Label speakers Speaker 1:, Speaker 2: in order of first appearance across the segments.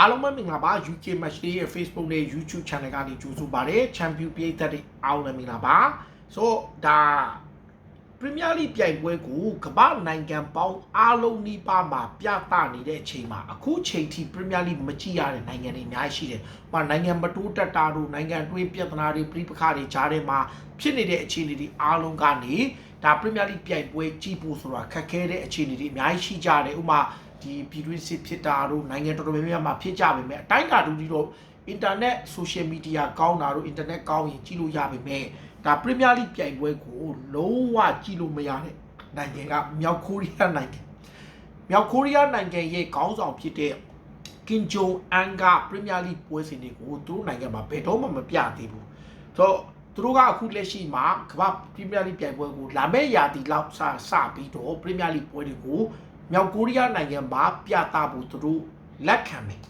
Speaker 1: အားလုံးပဲမင်္ဂလာပါ UK Match Day ရဲ့ Facebook နဲ့ YouTube Channel ကနေကြိုဆိုပါရစေ Champion ပြည်သက်တွေအားလုံးလည်းမင်္ဂလာပါဆိုဒါ Premier League ပြိုင်ပွဲကိုကမ္ဘာနိုင်ငံပေါင်းအားလုံးနီးပါးမှာပြသနေတဲ့အချိန်မှာအခုချိန်ထိ Premier League မကြည့်ရတဲ့နိုင်ငံတွေအများကြီးရှိတယ်။ဟိုနိုင်ငံမတိုးတက်တာတို့နိုင်ငံတွင်းပြဿနာတွေပြည်ပခါတွေကြားထဲမှာဖြစ်နေတဲ့အခြေအနေတွေအားလုံးကနေဒါ Premier League ပြိုင်ပွဲကြည့်ဖို့ဆိုတာခက်ခဲတဲ့အခြေအနေတွေအများကြီးရှိကြတယ်။ဥပမာ ဒီပြည်တွင်းစစ်ဖြစ်တာတို့နိုင်ငံတော်တော်များများမှာဖြစ်ကြပေမဲ့အတိုင်းအတာတူတူတော့ internet social media ကောင်းတာတို့ internet ကောင်းရင်ကြည့်လို့ရပါမယ်ဒါ Premier League ပြိုင်ပွဲကိုလုံးဝကြည့်လို့မရတဲ့နိုင်ငံကမြောက်ကိုရီးယားနိုင်ငံမြောက်ကိုရီးယားနိုင်ငံရဲ့ခေါင်းဆောင်ဖြစ်တဲ့ကင်ဂျုံအန်က Premier League ပွဲစဉ်တွေကိုသူတို့နိုင်ငံမှာဘယ်တော့မှမပြသေးဘူးဆိုတော့သူတို့ကအခုလက်ရှိမှာကမ္ဘာ Premier League ပြိုင်ပွဲကိုလာမယ့်ရာသီလောက်စစပြီးတော့ Premier League ပွဲတွေကို မြောက်ကိုရီးယားနိုင်ငံမှာပြသဖို့သူတို့လက်ခံတယ်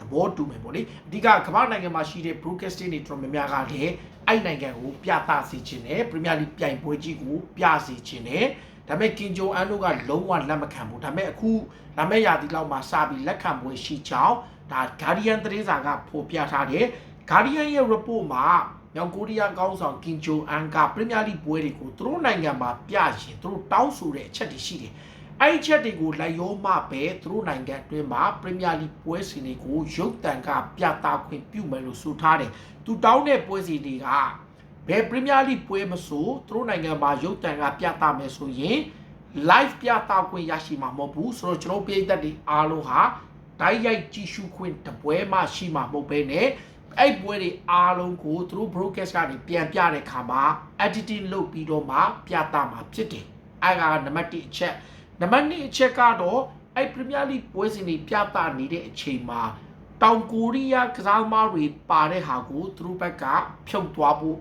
Speaker 1: သဘောတူမယ်ပေါ့လေအဓိကကမ္ဘာနိုင်ငံမှာရှိတဲ့ broadcasting တွေတော်တော်များများကလည်းအဲ့နိုင်ငံကိုပြသစေချင်တယ် Premier League ပြိုင်ပွဲကြီးကိုပြစေချင်တယ်ဒါပေမဲ့ကင်ဂျုံအန်တို့ကလုံးဝလက်မခံဘူးဒါပေမဲ့အခုလာမယ့်ရာသီလောက်မှာစပြီးလက်ခံပွဲရှိကြောင်းဒါ Guardian သတင်းစာကဖော်ပြထားတယ် Guardian ရဲ့ report မှာမြောက်ကိုရီးယားကောင်းဆောင်ကင်ဂျုံအန်က Premier League ပွဲတွေကိုသူတို့နိုင်ငံမှာပြရင်သူတို့တောင်းဆိုတဲ့အချက်တွေရှိတယ် အဲ့ဒီချက်တွေကိုလိုက်ရောမှပဲသူတို့နိုင်ငံအတွင်းမှာပရီးမီယာလိပွဲစဉ်တွေကိုရုပ်တံကပြသခွင့်ပြုမယ်လို့ဆိုထားတယ်။သူတောင်းတဲ့ပွဲစဉ်တွေကဘယ်ပရီးမီယာလိပွဲမဆိုသူတို့နိုင်ငံမှာရုပ်တံကပြသမယ်ဆိုရင် live ပြသခွင့်ရရှိမှာမဟုတ်ဘူးဆိုတော့ကျွန်တော်ပြည်သက်တွေအားလုံးဟာတိုက်ရိုက်ကြည့်ရှုခွင့်တပွဲမှရှိမှာမဟုတ်ဘဲနဲ့အဲ့ပွဲတွေအားလုံးကိုသူတို့ broadcast ကနေပြန်ပြတဲ့ခါမှာ editing လုပ်ပြီးတော့မှပြသမှာဖြစ်တယ်။အဲ့ကနံပါတ်1အချက် နံပါတ်2အချက်ကတော့အဲ့ Premier League ပွဲစဉ်တွေပြသနေတဲ့အချိန်မှာတောင်ကိုရီးယားကစားသမားတွေပါတဲ့ဟာကိုသူတို့ဘက်ကဖြုတ်သွားဖို့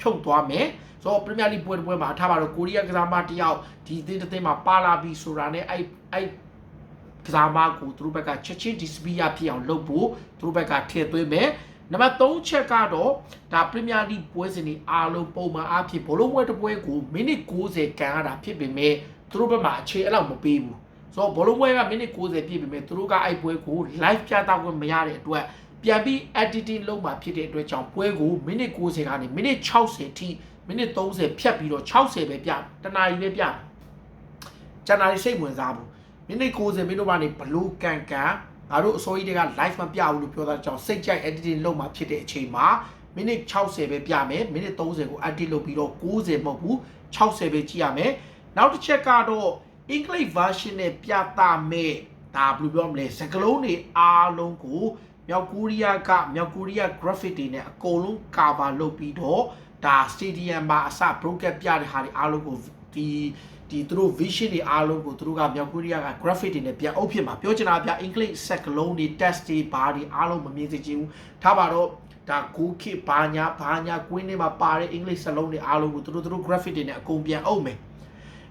Speaker 1: ဖြုတ်သွားမယ်ဆိုတော့ Premier League ပွဲတစ်ပွဲမှာထားပါတော့ကိုရီးယားကစားသမားတစ်ယောက်ဒီအသင်းတစ်သင်းမှာပါလာပြီဆိုတာနဲ့အဲ့အဲ့ကစားသမားကိုသူတို့ဘက်ကချက်ချင်း disappear ဖြစ်အောင်လုပ်ဖို့သူတို့ဘက်ကထည့်သွင်းမယ်နံပါတ်3ချက်ကတော့ဒါ Premier League ပွဲစဉ်တွေအားလုံးပုံမှန်အားဖြင့်ဘလုံးပွဲတစ်ပွဲကိုမိနစ်60ကန်ရတာဖြစ်ပေမဲ့ သူတို့ဘက်မှာအခြေအဲ့လောက်မပေးဘူးဆိုတော့ဘလုံးပွဲကမိနစ်60ပြည့်ပေမဲ့သူတို့ကအဲ့ပွဲကို live ပြသခွင့်မရတဲ့အတွက်ပြန်ပြီး editing လုပ်မှာဖြစ်တဲ့အတွက်ကြောင့်ပွဲကိုမိနစ်60ကနေမိနစ်60ထိမိနစ်30ဖြတ်ပြီးတော့60ပဲပြတနာရီပဲပြကျန်တာတွေစိတ်ဝင်စားဘူးမိနစ်60မိနစ်ကနေဘလို့ကန်ကန်ငါတို့အစိုးရတွေက live မပြဘူးလို့ပြောတာကြောင့်စိတ်ကြိုက် editing လုပ်မှာဖြစ်တဲ့အချိန်မှာမိနစ်60ပဲပြမယ်မိနစ်30ကို edit လုပ်ပြီးတော့90မဟုတ်ဘူး60ပဲကြည့်ရမယ် နောက်တစ်ချက်ကတော့ English version နဲ့ပြသမဲ့ဒါဘယ်လိုပြောမလဲစကလုံးတွေအားလုံးကိုမြောက်ကိုရီးယားကမြောက်ကိုရီးယား graphic တွေနဲ့အကုန်လုံး cover လုပ်ပြီးတော့ဒါ stadium မှာအစ broadcast ပြတဲ့ဟာတွေအားလုံးကိုဒီဒီသူတို့ vision တွေအားလုံးကိုသူတို့ကမြောက်ကိုရီးယားက graphic တွေနဲ့ပြန်အုပ်ဖြစ်မှာပြောချင်တာဗျ English စကလုံးတွေ test တွေဘာတွေအားလုံးမမြင်စေချင်ဘူးထားပါတော့ဒါကိုခိဘာညာဘာညာကွင်းထဲမှာပါတဲ့ English စလုံးတွေအားလုံးကိုသူတို့သူတို့ graphic တွေနဲ့အကုန်ပြန်အုပ်မယ်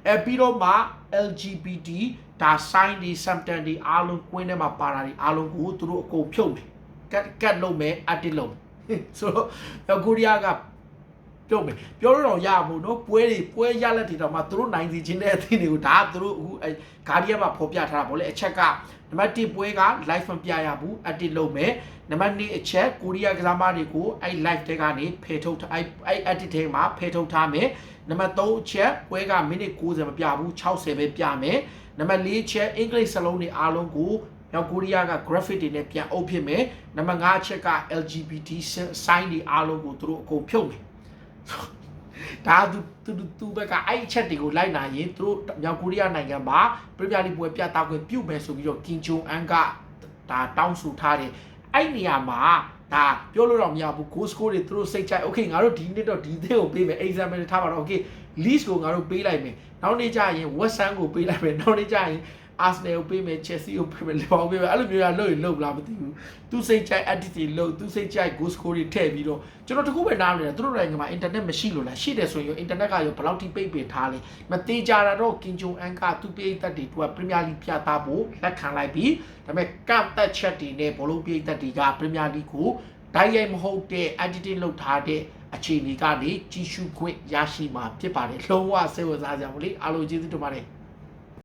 Speaker 1: အဲပြီးတော့မှ LGBT ဒါ sign တွေ symptom တွေအားလုံးကွင်းထဲမှာပါတာတွေအားလုံးကိုသူတို့အကုန်ဖြုတ်မယ်ကတ်ကတ်လုပ်မယ် edit လုပ်မယ်ဆိုတော့မြောက်ကိုရီးယားက ပြောမယ်ပြောလို့တော့ရဖို့နော်ပွဲတွေပွဲရလက်တွေတော့မှသူတို့နိုင်စီခြင်းတဲ့အသင်းတွေကိုဒါသူတို့အခုအဲဂါဒီယန်မှာဖော်ပြထားတာဗောလေအချက်ကနံပါတ်1ပွဲက live မပြရဘူး edit လုပ်မယ်နံပါတ်2အချက်ကိုရီးယားကစားမတွေကိုအဲ live တွေကနေဖယ်ထုတ်အဲအဲ edit တွေမှာဖယ်ထုတ်ထားမယ်နံပါတ်3အချက်ပွဲကမိနစ်90မပြဘူး60ပဲပြမယ်နံပါတ်4ချက်အင်္ဂလိပ်စလုံးတွေအားလုံးကိုမြောက်ကိုရီးယားက graphic တွေနဲ့ပြန်အုပ်ဖြစ်မယ်နံပါတ်5အချက်က LGBT sign တွေအားလုံးကိုသူတို့အကုန်ဖြုတ်မယ် ဒါသူသူသူဘက်ကအဲ့အချက်တွေကိုလိုက်နာရင်သူတို့မြောက်ကိုရီးယားနိုင်ငံမှာပရီးမီယာလိပွဲပြသခွင့်ပြုမယ်ဆိုပြီးတော့ကင်ဂျုံအန်ကဒါတောင်းဆိုထားတယ်အဲ့နေရာမှာဒါပြောလို့တော့မရဘူး goal score တွေသူတို့စိတ်ချိုက် okay ငါတို့ဒီနှစ်တော့ဒီသင်းကိုပေးမယ် example ထားပါတော့ okay list ကိုငါတို့ပေးလိုက်မယ်နောက်နေ့ကျရင် west ham ကိုပေးလိုက်မယ်နောက်နေ့ကျရင် Arsenal ကိုပေးမယ် Chelsea ကိုပေးမယ် Liverpool ပေးမယ်အဲ့လိုမျိုးရလို့ရင်လို့မလားမသိဘူးသူစိတ်ချိုက် attitude လို့သူစိတ်ချိုက် goal score တွေထည့်ပြီးတော့ကျွန်တော်တခုပဲနားလည်တယ်သူတို့နိုင်ငံမှာ internet မရှိလို့လားရှိတယ်ဆိုရင် internet ကရောဘယ်လောက်ထိပိတ်ပင်ထားလဲမသေးကြတာတော့ Kim Jong Un ကသူပိတ်သက်တွေသူက Premier League ပြသဖို့လက်ခံလိုက်ပြီးဒါပေမဲ့ကန့်သက်ချက်တွေနဲ့ဘောလုံးပိတ်သက်တွေက Premier League ကိုဓာတ်ရိုက်မဟုတ်တဲ့ editing လုပ်ထားတဲ့အခြေအနေကနေကြီးစုခွင့်ရရှိမှာဖြစ်ပါတယ်လုံးဝစိတ်ဝင်စားကြပါလေအားလုံးကျေးဇူးတင်ပါတယ်